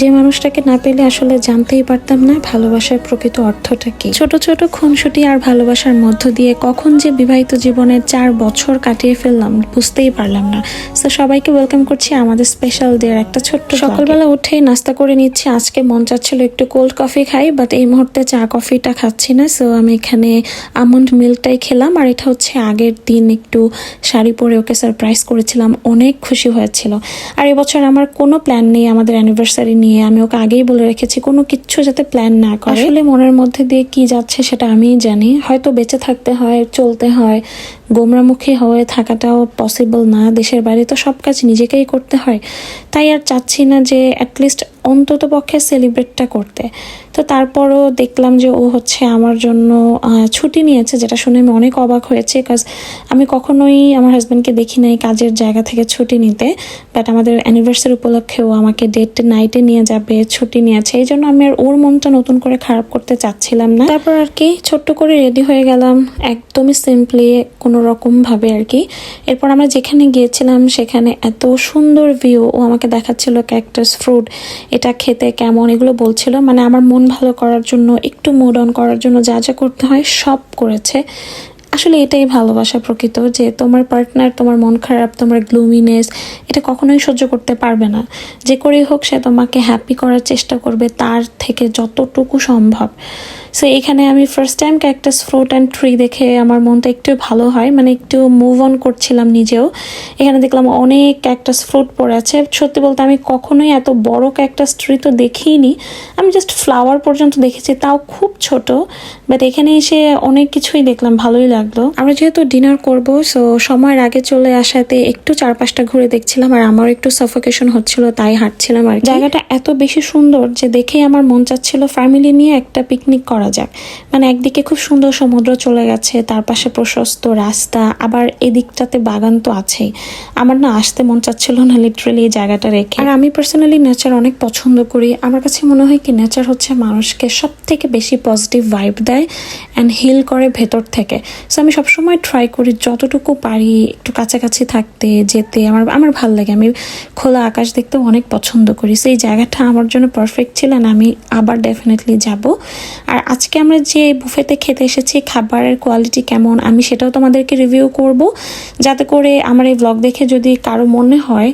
যে মানুষটাকে না পেলে আসলে জানতেই পারতাম না ভালোবাসার প্রকৃত অর্থটা কি। ছোট ছোট খুনসুটি আর ভালোবাসার মধ্য দিয়ে কখন যে বিবাহিত জীবনের চার বছর কাটিয়ে ফেললাম, বুঝতেই পারলাম না। তো সবাইকে ওয়েলকাম করছি আমাদের স্পেশাল ডের একটা ছোট্ট সকালবেলা উঠেই নাস্তা করে নিচ্ছি। আজকে মন চাচ্ছিল একটু কোল্ড কফি খাই বাট এই মুহূর্তে চা কফিটা খাচ্ছি না। সো আমি এখানে আমন্ড মিল্কটাই খেলাম, আর এটা হচ্ছে আগের দিন একটু শাড়ি পরে ওকে সারপ্রাইজ করেছিলাম। অনেক খুশি হয়েছিল। আর এবছর আমার কোনো প্ল্যান নেই, আমাদের অ্যানিভার্সারি নিয়ে আমি ওকে আগেই বলে রেখেছি, কোনো কিচ্ছু যাতে প্ল্যান না করে। আসলে মনের মধ্যে দিয়ে কি যাচ্ছে সেটা আমিই জানি। হয়তো বেঁচে থাকতে হয়, চলতে হয় গোমরামুখী হয়ে থাকাটাও পসিবল না। দেশের বাইরে তো সব কাজ নিজেকেই করতে হয়। তাই আর চাচ্ছি না যে অ্যাটলিস্ট অন্তত পক্ষে সেলিব্রেটটা করতে। তো তারপরও দেখলাম যে ও হচ্ছে আমার জন্য ছুটি নিয়েছে, যেটা শুনে আমি অনেক অবাক হয়েছে। কাজ আমি কখনোই আমার হাজব্যান্ডকে দেখি নাই কাজের জায়গা থেকে ছুটি নিতে। বাট আমাদের অ্যানিভার্সারি উপলক্ষে ও আমাকে ডেট নাইটে নিয়ে যাবে, ছুটি নিয়েছে। এই জন্য আমি আর ওর মনটা নতুন করে খারাপ করতে চাচ্ছিলাম না। তারপর আর কি, ছোট্ট করে রেডি হয়ে গেলাম। একদমই সিম্পলি কোনো রকম ভাবে আর কি। এরপর আমরা যেখানে গিয়েছিলাম, সেখানে এত সুন্দর ভিউ ও আমাকে দেখাচ্ছিল ক্যাকটাস ফ্রুট এটা খেতে কেমন, এগুলো বলছিল। মানে আমার মন ভালো করার জন্য, একটু মুড অন করার জন্য যা যা করতে হয় সব করেছে। আসলে এটাই ভালোবাসা প্রকৃত, যে তোমার পার্টনার তোমার মন খারাপ, তোমার গ্লুমিনেস এটা কখনোই সহ্য করতে পারবে না। যে করেই হোক, সে তোমাকে হ্যাপি করার চেষ্টা করবে, তার থেকে যতটুকু সম্ভব। সো এখানে আমি first time cactus fruit and tree দেখে আমার মনটা একটু ভালো হয়। মানে একটু মুভ অন করছিলাম নিজেও। এখানে দেখলাম অনেক ক্যাকটাস ফ্রুট পড়ে আছে। সত্যি বলতে আমি কখনোই এত বড় ক্যাকটাস ট্রি তো দেখিনি। আমি জাস্ট ফ্লাওয়ার পর্যন্ত দেখেছি, তাও খুব ছোট। বাট এখানে এসে অনেক কিছুই দেখলাম, ভালোই লাগল। আমরা যেহেতু ডিনার করব সো সময়ের আগে চলে আসাতে একটু চারপাশটা ঘুরে দেখছিলাম, আর আমার একটু সাফোকেশন হচ্ছিল, তাই হাঁটছিলাম আর। জায়গাটা এত বেশি সুন্দর যে দেখেই আমার মন চাচ্ছিল ফ্যামিলি নিয়ে একটা পিকনিক করা। যাক। মানে একদিকে খুব সুন্দর সমুদ্র চলে গেছে, তার পাশে প্রশস্ত রাস্তা, আবার এদিকটাতে বাগান তো আছেই। আমার না আসতে মন চাচ্ছিল না লিটারেলি এই জায়গাটা রেখে। আর আমি পার্সোনালি নেচার অনেক পছন্দ করি। আমার কাছে মনে হয় কি নেচার হচ্ছে মানুষকে সব থেকে বেশি পজিটিভ ভাইব দেয় অ্যান্ড হিল করে ভেতর থেকে। সো আমি সবসময় ট্রাই করি যতটুকু পারি একটু কাছাকাছি থাকতে, যেতে। আমার আমার ভালো লাগে। আমি খোলা আকাশ দেখতেও অনেক পছন্দ করি। সেই জায়গাটা আমার জন্য পারফেক্ট ছিল না আমি আবার ডেফিনেটলি যাব। আর আজকে আমরা যে বুফেতে খেতে এসেছি, খাবারের কোয়ালিটি কেমন, আমি সেটাও তোমাদেরকে রিভিউ করব। যাতে করে আমার এই ব্লগ দেখে যদি কারও মনে হয়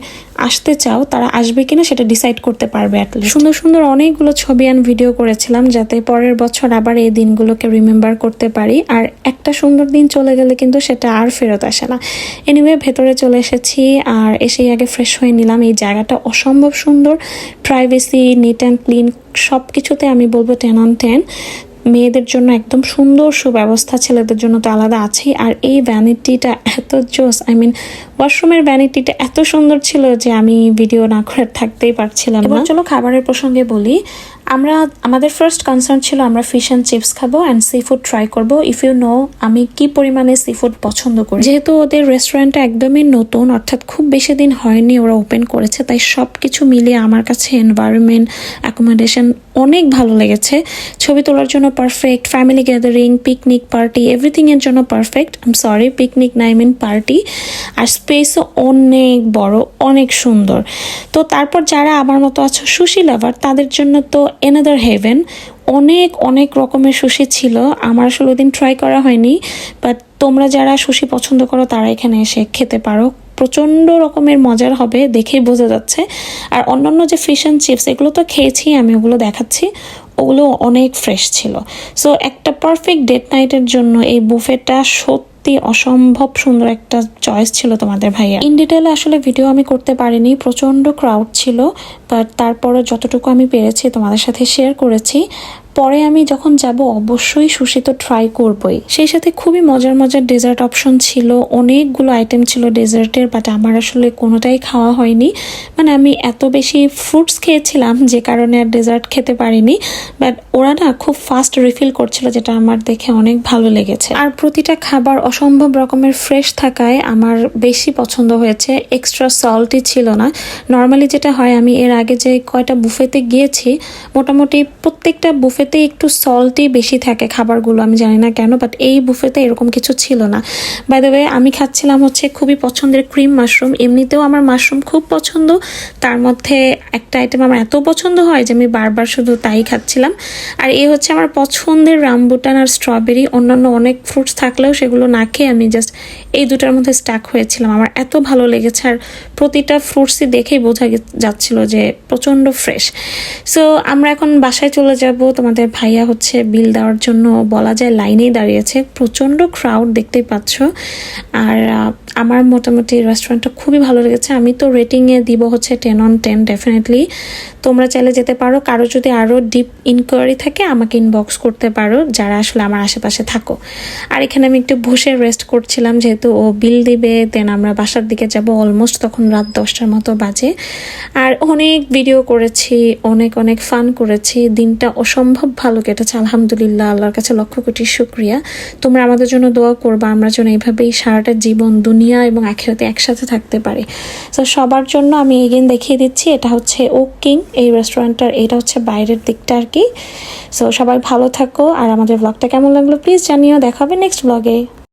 আসতে চাও, তারা আসবে কিনা সেটা ডিসাইড করতে পারবে সুন্দর সুন্দর অনেকগুলো ছবি অ্যান্ড ভিডিও করেছিলাম, যাতে পরের বছর আবার এই দিনগুলোকে রিমেম্বার করতে পারি। আর একটা সুন্দর দিন চলে গেলে কিন্তু সেটা আর ফেরত আসে না। এনিওয়ে ভেতরে চলে এসেছি, আর এসেই আগে ফ্রেশ হয়ে নিলাম। এই জায়গাটা অসম্ভব সুন্দর। প্রাইভেসি নিট অ্যান্ড ক্লিন সব কিছুতে আমি বলব টেন অন টেন মেয়েদের জন্য একদম সুন্দর সুব্যবস্থা ছেলেদের জন্য তো আলাদা আছেই। আর এই ভ্যানিটিটা এত জোস আই মিন ওয়াশরুমের ভ্যানিটিটা এত সুন্দর ছিল যে আমি ভিডিও না করে থাকতেই পারছিলাম না। চলো খাবারের প্রসঙ্গে বলি। আমরা আমাদের ফার্স্ট কনসার্ন ছিল আমরা ফিশ অ্যান্ড চিপস খাব অ্যান্ড সি ফুড ট্রাই করব। ইফ ইউ নো আমি কি পরিমাণে সি ফুড পছন্দ করি? যেহেতু ওদের রেস্টুরেন্টটা একদমই নতুন অর্থাৎ খুব বেশি দিন হয়নি ওরা ওপেন করেছে তাই সব কিছু মিলিয়ে আমার কাছে এনভায়রনমেন্ট অ্যাকোমোডেশন অনেক ভালো লেগেছে। ছবি তোলার জন্য perfect family gathering picnic party everything এর জন্য পারফেক্ট আম সরি পিকনিক নাই মিন পার্টি আর স্পেসও অনেক বড়, অনেক সুন্দর। তো তারপর যারা আমার মতো আছো সুশি লাভার তাদের জন্য তো এনাদার হেভেন অনেক অনেক রকমের সুশি ছিল। আমার আসলে ওদিন ট্রাই করা হয়নি। বাট তোমরা যারা সুশি পছন্দ করো, তারা এখানে এসে খেতে পারো। প্রচণ্ড রকমের মজার হবে, দেখেই বোঝা যাচ্ছে। আর অন্যান্য যে ফিশ অ্যান্ড চিপস এগুলো তো খেয়েছি আমি, ওগুলো দেখাচ্ছি। ওগুলো অনেক ফ্রেশ ছিল। সো একটা পারফেক্ট ডেট নাইটের জন্য এই বুফেটা সত্যি অসম্ভব সুন্দর একটা চয়েস ছিল তোমাদের ভাইয়া। ইন ডিটেলে আসলে ভিডিও আমি করতে পারিনি, প্রচণ্ড ক্রাউড ছিল বাট তারপরে যতটুকু আমি পেরেছি তোমাদের সাথে শেয়ার করেছি। পরে আমি যখন যাব, অবশ্যই সুশি তো ট্রাই করবই। সেই সাথে খুবই মজার মজার ডেজার্ট অপশন ছিল। অনেকগুলো আইটেম ছিল ডেজার্টের বাট আমার আসলে কোনোটাই খাওয়া হয়নি। মানে আমি এত বেশি ফ্রুটস খেয়েছিলাম, যে কারণে আর ডেজার্ট খেতে পারিনি। বাট ওরা না খুব ফাস্ট রিফিল করছিল, যেটা আমার দেখে অনেক ভালো লেগেছে। আর প্রতিটা খাবার অসম্ভব রকমের ফ্রেশ থাকায় আমার বেশি পছন্দ হয়েছে। এক্সট্রা সল্টি ছিল না। নর্মালি যেটা হয়, আমি এর আগে যে কয়টা বুফেতে গিয়েছি, মোটামুটি প্রত্যেকটা বুফেতে বুফেতে একটু সল্টই বেশি থাকে খাবারগুলো, আমি জানি না কেন বাট এই বুফেতে এরকম কিছু ছিল না। বাই দ্য ওয়ে আমি খাচ্ছিলাম হচ্ছে খুবই পছন্দের ক্রিম মাশরুম এমনিতেও আমার মাশরুম খুব পছন্দ, তার মধ্যে একটা আইটেম আমার এত পছন্দ হয় যে আমি বারবার শুধু তাই খাচ্ছিলাম। আর এ হচ্ছে আমার পছন্দের রামবুটান আর স্ট্রবেরি অন্যান্য অনেক ফ্রুটস থাকলেও সেগুলো না খেয়ে আমি জাস্ট এই দুটার মধ্যে স্টাক হয়েছিলাম। আমার এত ভালো লেগেছে আর প্রতিটা ফ্রুটসই দেখেই বোঝা যাচ্ছিল যে প্রচণ্ড ফ্রেশ সো আমরা এখন বাসায় চলে যাব। তোমাদের ভাইয়া হচ্ছে বিল দেওয়ার জন্য বলা যায় লাইনেই দাঁড়িয়েছে। প্রচণ্ড ক্রাউড দেখতেই পাচ্ছ। আর আমার মোটামুটি রেস্টুরেন্টটা খুবই ভালো লেগেছে। আমি তো রেটিংয়ে দিব হচ্ছে টেন অন টেন ডেফিনেটলি তোমরা চাইলে যেতে পারো। কারও যদি আরও ডিপ ইনকোয়ারি থাকে, আমাকে ইনবক্স করতে পারো, যারা আসলে আমার আশেপাশে থাকো। আর এখানে আমি একটু বসে রেস্ট করছিলাম, যেহেতু ও বিল দিবে দেন আমরা বাসার দিকে যাব অলমোস্ট তখন রাত দশটার মতো বাজে। আর অনেক ভিডিও করেছি, অনেক অনেক ফান করেছি। দিনটা অসম্ভব ভালো কেটেছে, আলহামদুলিল্লাহ, আল্লাহর কাছে লক্ষ কোটি শুক্রিয়া। তোমরা আমাদের জন্য দোয়া করবা, আমরা যেন এইভাবেই সারাটা জীবন দুনিয়া এবং আখেরাতে একসাথে থাকতে পারে। তো সবার জন্য আমি এগেন দেখিয়ে দিচ্ছি, এটা হচ্ছে ওক কিং এই রেস্টুরেন্টটার এটা হচ্ছে বাইরের দিকটা আর কি। সো সবাই ভালো থাকো, আর আমাদের ব্লগটা কেমন লাগল প্লিজ জানিও, দেখাবে নেক্সট ব্লগে